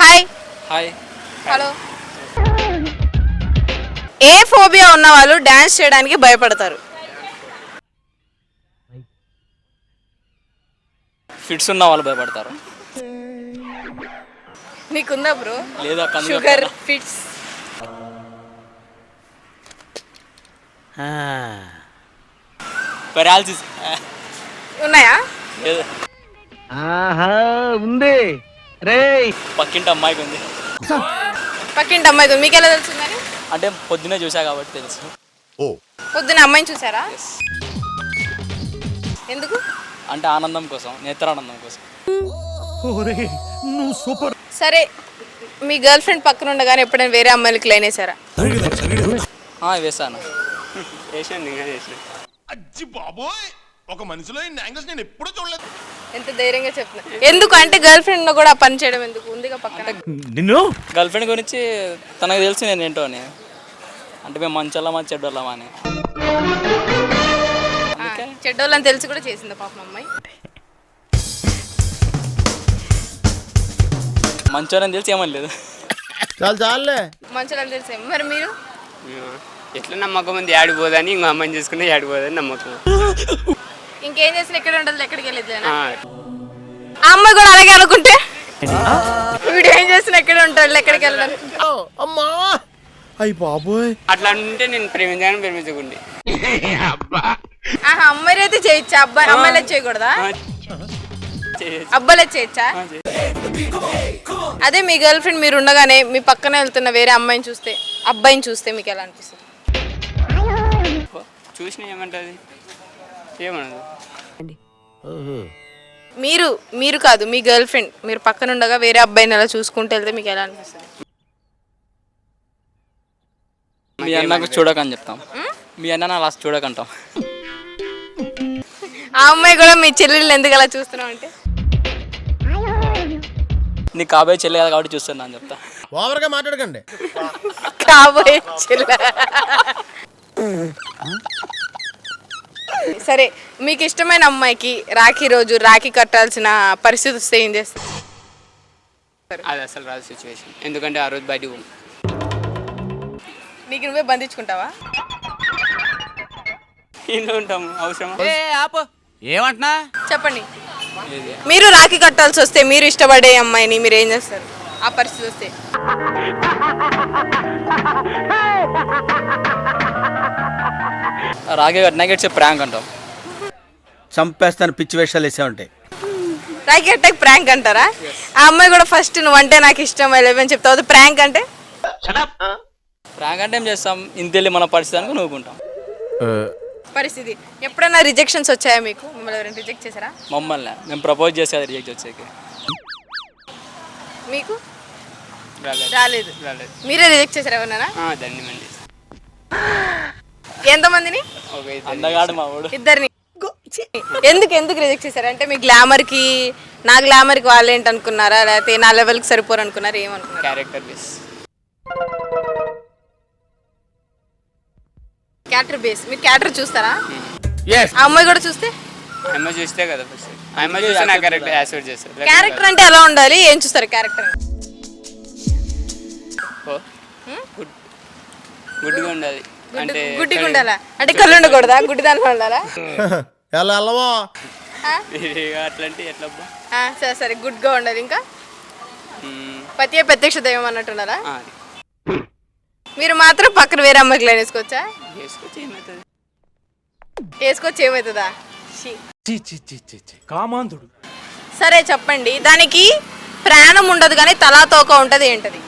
Hi. Hi. Hello. ఏ phobia ఉన్న వాళ్ళు డాన్స్ చేయడానికి భయపడతారు? ఫిట్స్ ఉన్న వాళ్ళు భయపడతారు. నీకుందా బ్రో? లేదా షుగర్ ఫిట్స్ పెరాలసిస్ ఉన్నాయా? లేదు. ఆహా ఉంది. రేయ్! పక్కింటి అమ్మాయికి ఉంది. పక్కింటి అమ్మాయి మీకు ఎలా తెలిసిందని అంటే పొద్దునే చూసా కాబట్టి తెలుసు. పొద్దున అమ్మాయిని చూసారా? ఎందుకు? అంటే ఆనందం కోసం నేత్రానందం కోసం. సరే మీ గర్ల్ ఫ్రెండ్ పక్కన ఉండగానే ఎప్పుడైనా వేరే అమ్మాయిలకి లైన్ వేసారా ఆ, వేసాను చేసాను అజ్జి బాబోయ్. ఒక మనిషిలో ఇన్ని యాంగిల్స్ నేను ఎప్పుడూ చూడలేదు. ఎంత ధైర్యంగా చెప్తున్నా ఎందుకు అంటే గర్ల్ ఫ్రెండ్ కూడా పని చేయడం ఎందుకు? ఉందిగా పక్కన. నిన్ను? గర్ల్ ఫ్రెండ్ గురించి తనకు తెలుసు నేను ఏంటో అని. అంటే మేము మంచోళ్ళమా చెడ్డోళ్ళమా అని. ఆ, చెడ్డోళ్ళని తెలిసి కూడా చేసింది పాపం అమ్మాయి? మంచోళ్ళని తెలిసి ఏమని లేదు. చాలు చాలులే. మంచోళ్ళని తెలిసి మరి మీరు? ఎట్లా నమ్మకం ఉంది? ఆడిపోదని ఇంకో అమ్మాయిని చేసుకుని ఆడిపోదని నమ్మకం. ఇంకేం చేసినా ఎక్కడ ఉండదు ఎక్కడికి వెళ్ళేది అమ్మాయి కూడా అలాగే అనుకుంటే? వీడు ఏం చేసినా ఎక్కడ ఉంటాడు ఎక్కడికి వెళ్ళాలి అమ్మా! అయ్యి బాబోయ్! అట్లా ఉంటే నేను ప్రేమించాలని ప్రేమించకుండి. ఆహా అమ్మాయి అయితే చేయొచ్చా? అబ్బాయి అమ్మాయిలే చేయకూడదా. అబ్బాయిలే చేయొచ్చు. అదే మీ గర్ల్ ఫ్రెండ్ మీరు ఉండగానే మీ పక్కన వెళ్తున్న వేరే అమ్మాయిని చూస్తే అబ్బాయిని చూస్తే మీకు ఎలా అనిపిస్తుంది? చూసిన ఏమంటుంది? ఏమనదు. మీరు మీరు కాదు మీ గర్ల్ ఫ్రెండ్. మీరు పక్కన ఉండగా వేరే అబ్బాయిని అలా చూసుకుంటూ వెళ్తే మీకు ఎలా అనిపిస్తుంది? మీ అన్నకు చూడకని చెప్తాం. మీ అన్న లాస్ట్ చూడకంటాం. ఆ అమ్మాయి కూడా మీ చెల్లెళ్ళు ఎందుకు అలా చూస్తున్నావు అంటే? నీ కాబోయే చెల్లి కదా కాబట్టి చూస్తున్నా అని చెప్తా. ఓవర్గా మాట్లాడకండి. కాబోయే చెల్లె. సరే మీకు ఇష్టమైన అమ్మాయికి రాఖీ రోజు రాఖీ కట్టాల్సిన పరిస్థితి వస్తే ఏం చేస్తారు? అది అసలు రాదు సిచ్యువేషన్ ఎందుకంటే ఆ రోజు బయటకు పోం. నీకు నువ్వే బంధించుకుంటావా? ఇంట్లో ఉంటాము అవసరమా? ఆపు. ఏమంటున్నా? చెప్పండి. మీరు రాఖీ కట్టాల్సి వస్తే మీరు ఇష్టపడే అమ్మాయిని మీరు ఏం చేస్తారు? ఆ పరిస్థితి వస్తే. రాగే నెగెట్స్ ప్రాంక్ అంటాం. చంపేస్తాను పిచ్చి వేషాలు వేసే ఉంటాయి రాఖీ అట్టాక్ ప్రాంక్ అంటారా? ఆ అమ్మాయి కూడా ఫస్ట్ నువ్వు అంటే నాకు ఇష్టం అని చెప్తావు? ప్రాంక్ అంటే? ప్రాంక్ అంటే ఏం చేస్తాం? ఇంతెళ్ళి మన పరిస్థితి అనుకుని నవ్వుకుంటాం పరిస్థితి. ఎప్పుడైనా రిజెక్షన్స్ వచ్చాయా మీకు? మిమ్మల్ని ఎవరైనా రిజెక్ట్ చేశారా? మమ్మల్ని. మేము ప్రపోజ్ చేసేది రిజెక్ట్ వచ్చేకి. మీకు? రాలేదు. రాలేదు. మీరే రిజెక్ట్ చేశారు ఎవరైనా ఎంతమందిని? ఒక ఇద్దరు అందగాడు మా వాడు ఇద్దరిని ఎందుకు ఎందుకు రిజెక్ట్ చేశారు? అంటే మీ గ్లామర్కి నా గ్లామర్కి వాళ్ళు ఏంటి అనుకున్నారా లేకపోతే నా లెవెల్కి సరిపోరు అనుకున్నారా? ఏమనుకున్నారు? క్యారెక్టర్ బేస్ క్యాటర్ బేస్ మీరు క్యాటర్ చూస్తారా? ఎస్ ఆ అమ్మాయి కూడా చూస్తే? అమ్మ చూస్తే కదా ఫస్ట్ అమ్మ చూస్తే నా క్యారెక్టర్ యాక్సెప్ట్ చేస్తారు. క్యారెక్టర్ అంటే ఎలా ఉండాలి? ఏం చూస్తారు క్యారెక్టర్ గుడ్ గుడ్గా ఉండాలి. అంటే గుడ్డిగా ఉండాలా? అంటే కళ్ళు ఉండకూడదా? గుడ్డి దాంట్లో ఉండాలా? ఎలా వెళ్ళవా అట్లాంటి ఎట్లా అబ్బా? ఆ, సరే సరే గుడ్గా ఉండాలి ఇంకా. పతియే ప్రత్యక్ష దైవం అన్నట్టున్నారా? ఆ, మీరు మాత్రం పక్కన వేరే అమ్మాయికి లైన్ వేసుకోవచ్చా? వేసుకోవచ్చు ఏమవుతుంది వేసుకోవచ్చు ఏమవుతుందా ఛీ. సరే చెప్పండి. దానికి ప్రాణం ఉండదు కానీ తలా తోక ఉంటది ఏంటది?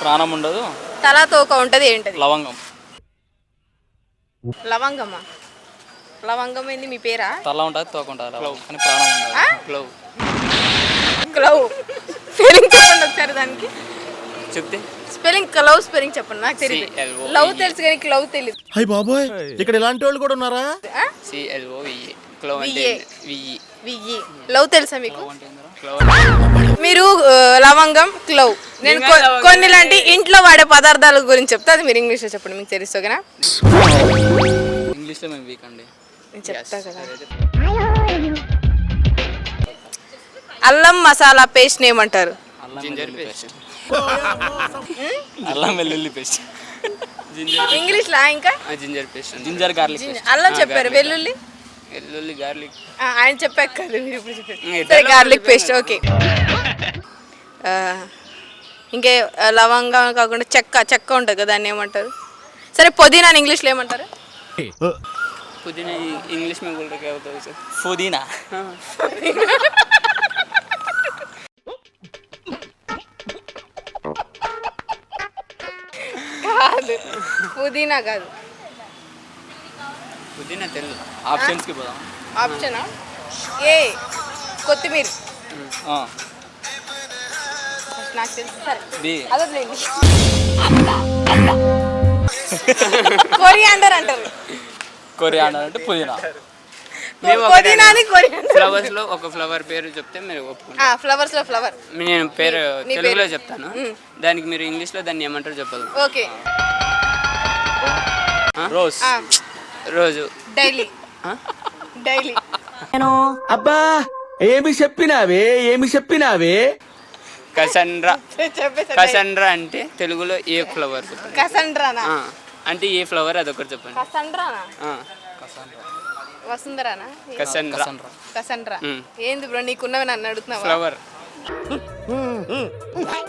ప్రాణం ఉండదు? తలా తోక ఉంటది ఏంటది? లవంగం. లవంగమ్మా లవంగం ఏంది మీ పేరా? తల ఉంటుంది తోక ఉంటుంది లవంగం. కానీ ప్రాణం ఉండదు క్లవ్ స్పెల్లింగ్ చెప్పండి ఒకసారి దానికి. చెప్తే? స్పెల్లింగ్ క్లవ్ స్పెల్లింగ్ చెప్పండి నాకు తెలియదు C-L-O-V-E. లవ్ తెలుసు కానీ క్లవ్ తెలియదు అయ్యి బాబోయ్ ఇక్కడ ఇలాంటి వాళ్ళు కూడా ఉన్నారా? సిఎల్ఓ విఈ క్లవ్ అంటే. విఈ వియ్యి లవ్ తెలుసా మీకు? క్లవ్ మీరు లవంగం క్లవ్ నేను కొ- కొన్ని లాంటి ఇంట్లో వాడే పదార్థాల గురించి చెప్తా. అది మీరు ఇంగ్లీష్లో చెప్పండి మీకు తెలుసు ఓకేనా ఇంగ్లీష్లో మేము వీక్ అండి. నేను చెప్తా కదా. అల్లం మసాలా పేస్ట్ ఏమంటారు? అల్లం జింజర్ వెల్లుల్లి పేస్ట్ అల్లం వెల్లుల్లి పేస్ట్. జింజర్ ఇంగ్లీష్ లా ఇంకా? Ginger paste ginger garlic paste అల్లం చెప్పారు వెల్లుల్లి? వెల్లుల్లి గార్లిక్ ఆ, ఆయన చెప్పాక కదా మీరు ఇప్పుడు చెప్పారు. సరే గార్లిక్ పేస్ట్ ఓకే. ఇంకే ఆ, లవంగం కాకుండా చెక్క చెక్క ఉంటుంది కదా దాన్ని ఏమంటారు సరే పుదీనా ఇంగ్లీష్లో ఏమంటారు పుదీనా ఇంగ్లీష్ में बोल रहे क्या होता है सर పుదీనా కాదు పుదీనా కాదు పుదీనా తెలుగు ఆప్షన్స్కి పోదాం ఆప్షనా ఏ కొత్తిమీర ఆ, ఫస్ట్ నాకు తెలుసు. సరే. బి. అదొద్దులేండి కొరియాండర్ అంటారు. కొరియాండర్ అంటే పుదీనా. మేము పుదీనాని కొరియాండర్. ఫ్లవర్స్లో ఒక ఫ్లవర్ పేరు చెప్తే మీరు ఒప్పుకుంటారు. ఫ్లవర్స్లో ఫ్లవర్. నేను పేరు తెలుగులో. చెప్తాను. దానికి మీరు ఇంగ్లీష్లో దాన్ని ఏమంటారు చెప్పదు. ఓకే. రోజ్. రోజు. డైలీ. ఆ? డైలీ. అబ్బా ఏమి చెప్పినావే? ఏమి చెప్పినావే? కసండ్రా. కసండ్రా అంటే తెలుగులో ఏ ఫ్లవర్ కసండ్రానా? అంటే ఏ ఫ్లవర్ అదొకటి చెప్పండి. కసండ్రానా? ఆ, వసుంధరానా? కసండ్రా. కసండ్రా. మ్. ఏంది బ్రో నీకున్నవి నన్ను అడుగుతున్నావా? ఫ్లవర్.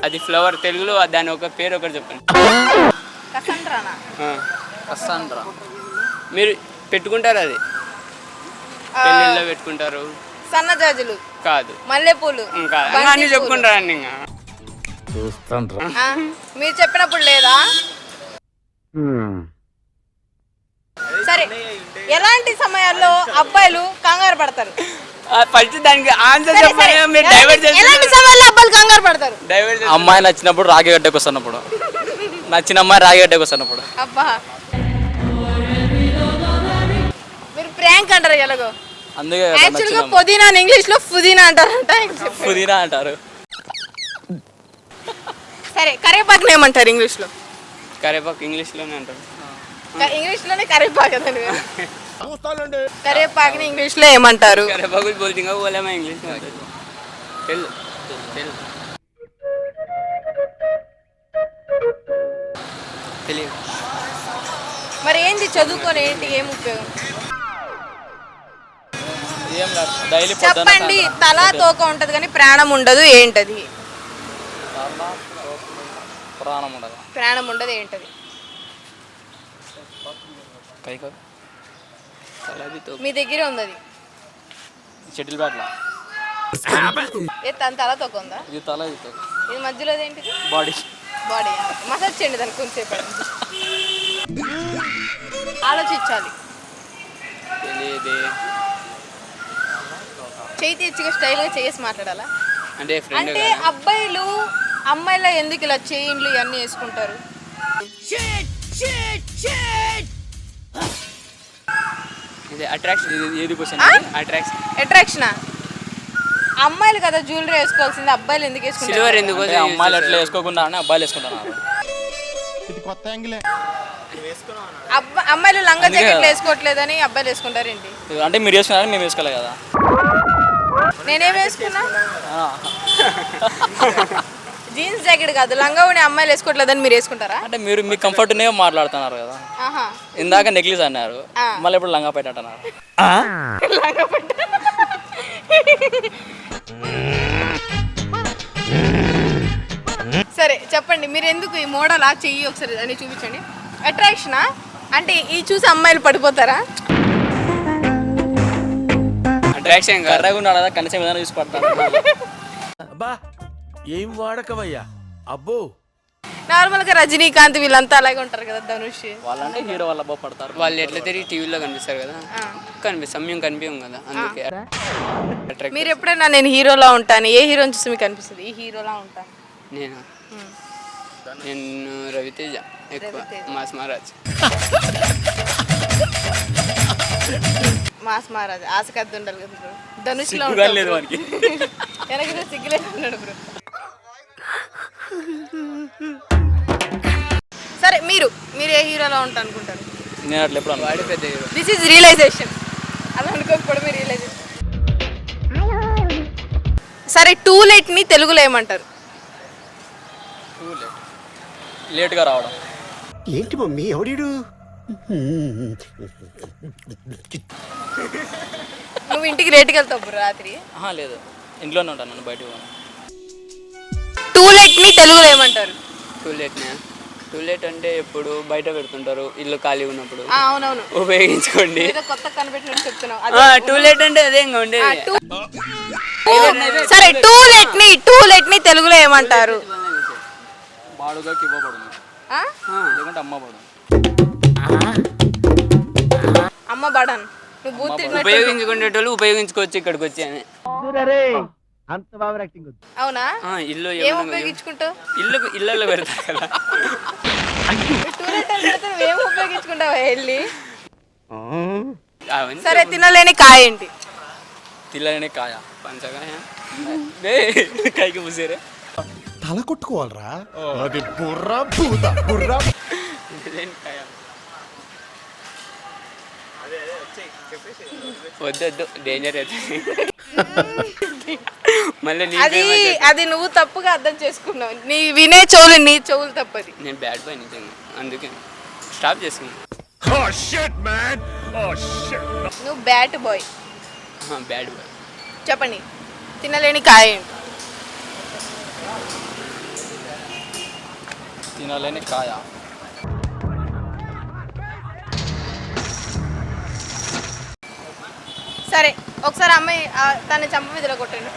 అది ఫ్లవర్ తెలుగులో దాని ఒక పేరు ఒకటి చెప్పండి. కసండ్రానా? ఆ, కసాండ్రా. మీరు పెట్టుకుంటారు అది? పెళ్ళిళ్ళలో పెట్టుకుంటారు? సన్నజాజులు. కాదు. మల్లెపూలు. అన్ని. చెప్పుకుంటారండి ఇంకా. ఆ, మీరు చెప్పినప్పుడు లేదా? సరే ఎలాంటి సమయాల్లో అబ్బాయిలు కంగారు పడతారు? ఫస్ట్ దానికి ఆన్సర్ సరే, చెప్పాలి సరే. మీరు డైవర్ట్ ఎలాంటి- ఎలాంటి సమయాల్లో అబ్బాయిలు కంగారు పడతారు? డైవర్ట్ అమ్మాయి నచ్చినప్పుడు రాగి గడ్డకు వస్తున్నప్పుడు. నచ్చిన అమ్మాయి రాగి గడ్డకు వస్తున్నప్పుడు. అబ్బా. మీరు ప్రాంక్ అంటారు ఎలాగో. అందుకే యాక్చువల్గా పుదీనా ఇంగ్లీష్లో పుదీనా అంటారంట పుదీనా అంటారు. సరే కరివేపాకుని ఏమంటారు ఇంగ్లీష్లో? కరేపాకు ఇంగ్లీష్లోనే అంటారు. క- ఇంగ్లీష్లోనే కరివేపాకు అదండి కరివేపాకుని ఇంగ్లీష్లో ఏమంటారు? కరేపాకు బోల్టింగ్ పోలేమా ఇంగ్లీష్ తెలు తెలు. తెలియదు మరి ఏంది చదువుకొని ఏంటి? ఏం ఉపయోగం? చెప్పండి తల తోక ఉంటది కానీ ప్రాణం ఉండదు ఏంటది? ప్రాణం ఉండదు. ప్రాణం ఉండదు ఏంటది? మీ దగ్గరే ఉంది అది షటిల్ బ్యాట్లా. ఏ తన తల తోక ఉందా? ఇది తల ఇది. ఇది మధ్యలో ఏంటిది బాడీ. బాడీ. మసాజ్ చేయండి దానికి కొంచెంసేపు ఆలోచించాలి. తెలియదే. చేయి తెచ్చిగా స్టైల్గా చేసి మాట్లాడాలా? అంటే ఫ్రెండ్ అంటే అబ్బాయిలు అమ్మాయిల ఎందుకు ఇలా చైన్లు ఇవన్నీ వేసుకుంటారు? ఇది అట్రాక్షన్ ఏది క్వశ్చన్ అట్రాక్షన్ అట్రాక్షనా అమ్మాయిలు కదా జ్యువెలరీ వేసుకోవాల్సింది అబ్బాయిలు ఎందుకు సిల్వర్ వేసుకుంటారు ఎందుకు అంటే అమ్మాయిలు ఎట్లా వేసుకోకుండా అని అబ్బాయిలు వేసుకుంటున్నారు. ఇది కొత్త యాంగిలే. అబ్బా అమ్మాయిలు లంగా అందుకే జాకెట్లు కదా. వేసుకోవట్లేదని అబ్బాయిలు వేసుకుంటారేంటి? అంటే మీరు వేసుకున్నారని మేము వేసుకోలే కదా. నేనేం వేసుకున్నా? ఆ. జీన్స్ జాకెట్ కాదు లంగా ఉండి అమ్మాయిలు వేసుకోవట్లేదని మీరు వేసుకుంటారా? అంటే మీరు మీ కంఫర్ట్నే మాట్లాడుతున్నారు కదా. ఆహా. ఇందాక నెక్లెస్ అన్నారు. మళ్ళీ ఇప్పుడు లంగా పెట్ట అంటున్నారు? సరే చెప్పండి మీరు ఎందుకు ఈ మోడల్ ఆ చెయ్యి ఒకసారి అని చూపించండి. అట్రాక్షనా అంటే ఈ చూసి అమ్మాయిలు పడిపోతారా? అట్రాక్షన్ కర్రగా ఉన్నాడు కదా కనీసం ఏదైనా చూసి పడతాను. అబ్బా ఏం వాడకవయ్యా? అబ్బో. నార్మల్గా రజనీకాంత్ వీళ్ళంతా అలాగే ఉంటారు కదా ధనుష్. వాళ్ళంటే హీరో వాళ్ళ బాగా పడతారు. వాళ్ళు ఎట్లా తిరిగి టీవీలో కనిపిస్తారు కదా ఆ. కనిపిస్తాం మేము కనిపించాం కదా అందుకే. మీరు ఎప్పుడైనా నేను హీరోలా ఉంటాను ఏ హీరోని చూసి మీకు అనిపిస్తుంది? ఈ హీరోలా ఉంటాను నేను? నేను రవితేజ ఎక్కువ. మాస్ మహారాజ్. మాస్ మహారాజ్ ఆశకద్దు ఉండాలి కదా బ్రో. ధనుష్లో లేదు. వానికి. వెనక సిగ్గులేదు అన్నాడు బ్రో. సరే మీరు మీరు ఏ హీరోలో ఉంటా అనుకుంటారు నేను అట్లా ఎప్పుడు. వాడి పెద్ద హీరో. దిస్ ఈజ్ రియలైజేషన్ అలా అనుకోకపోవడమే రియలైజేషన్ సరే టూ ని తెలుగులో ఏమంటారు? టూ లేట్ లేట్గా రావడం. ఏంటి మమ్మీ ఎవడీడు? నువ్వు ఇంటికి రేటుకి వెళ్తావు బ్రో రాత్రి? ఆహా లేదు. ఇంట్లోనే ఉంటాను నన్ను బయటకు పోను. టూ ని తెలుగులో ఏమంటారు? టూ లేట్నా? టూ లేట్ అంటే ఎప్పుడు బయట పెడుతుంటారు ఇల్లు ఖాళీ ఉన్నప్పుడు. ఆ, అవునవును. ఉపయోగించుకోండి. ఏదో కొత్త కనిపెట్టినట్టు చెప్తున్నావు. అదే. టూ లేట్ అంటే అదే ఇంకా ఆ, టూ- సరే టూ ని టూ ని తెలుగులో ఏమంటారు? బాడుగాకి ఇవ్వబడును. ఆ? లేకుంటే అమ్మబడు అమ్మ బడన్. నువ్వు బూత్ ఉపయోగించుకునేటోళ్ళు ఉపయోగించుకోవచ్చు ఇక్కడికి వచ్చి అని. అవునా? ఆ, ఇల్లు ఏం ఉపయోగించుకుంటావు? ఇల్లు ఇళ్ళల్లో పెడతారు కదా. టూ లెట్ అని పెడితే నువ్వు ఏం ఉపయోగించుకుంటావా వెళ్ళి? సరే తినలేని కాయ ఏంటి? తిల్లనే కాయ. పంచగాయ డే కైకి ముసేరే తల కొట్టుకోవాలరా. అది బుర్ర భూత బుర్ర. కాయ. వద్దు వద్దు. డేంజర్ అవుతుంది మళ్ళీ అది. అది నువ్వు తప్పుగా అర్థం చేసుకున్నావు. నీ వినే చెవులు నీ చెవులు తప్పది. నేను బ్యాడ్ బాయ్ నిజంగా. అందుకే. స్టాప్ చేసుకున్నా. నువ్వు బ్యాట్ బాయ్ బ్యాడ్ బాయ్ చెప్పండి. తినలేని కాయ ఏంటి? తినలేని కాయ. సరే ఒకసారి అమ్మాయి తన చంప మీదలో కొట్టండి.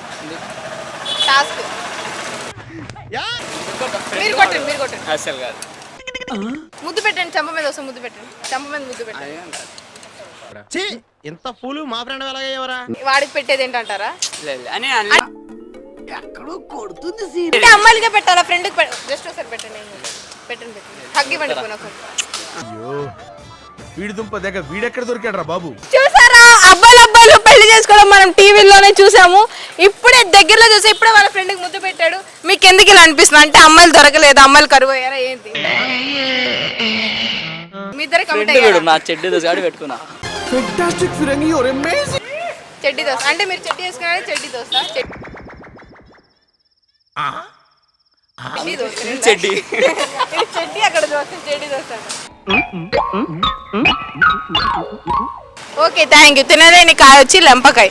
టాస్క్ మీరు కొట్టండి మీరు కొట్టండి. అసలు కాదు. ముద్దు పెట్టండి చంప మీద వస్తే ముద్దు పెట్టండి. చంప మీద ముద్దు పెట్టండి. ఇంత పూలు మా ఫ్రెండ్ ఎలాగయ్యేవరా వాడికి పెట్టేది ఏంటంటారా? అమ్మాయిలకే పెట్టాలా? ఫ్రెండ్కి జస్ట్ ఒకసారి పెట్టండి. పెట్టండి పెట్టండి. పోనీ ఒకసారి. వీడి దుంప దగ్గర వీడెక్కడ దొరికాడు బాబు? చూసారా? అబ్బాయిలు అబ్బాయిలు పెళ్ళి చేసుకోవడం మనం టీవీలోనే చూసాము. ఇప్పుడే దగ్గరలో చూసి ఇప్పుడే వాళ్ళ ఫ్రెండ్కి ముద్దు పెట్టాడు. మీకు ఎందుకు ఇలా అనిపిస్తుంది? అంటే అమ్మాయిలు దొరకలేదు అమ్మాయిలు కరువు అయ్యారా ఏంటి? మీ ఇద్దరు కమిట్ అయ్యారా? నా చెడ్డి దోశ ఆడి పెట్టుకున్నా. ఫెంటాస్టిక్ ఫిరంగి యువర్ అమేజింగ్ చెడ్డి దోశ. అంటే మీరు చెడ్డి వేసుకున్నారా చెడ్డి దోశ? చెడ్డి చెడ్డి. అక్కడ దోశ చెడ్డి దోశ. ఓకే థ్యాంక్ యూ తినలేని కాయ వచ్చి లెంపకాయ.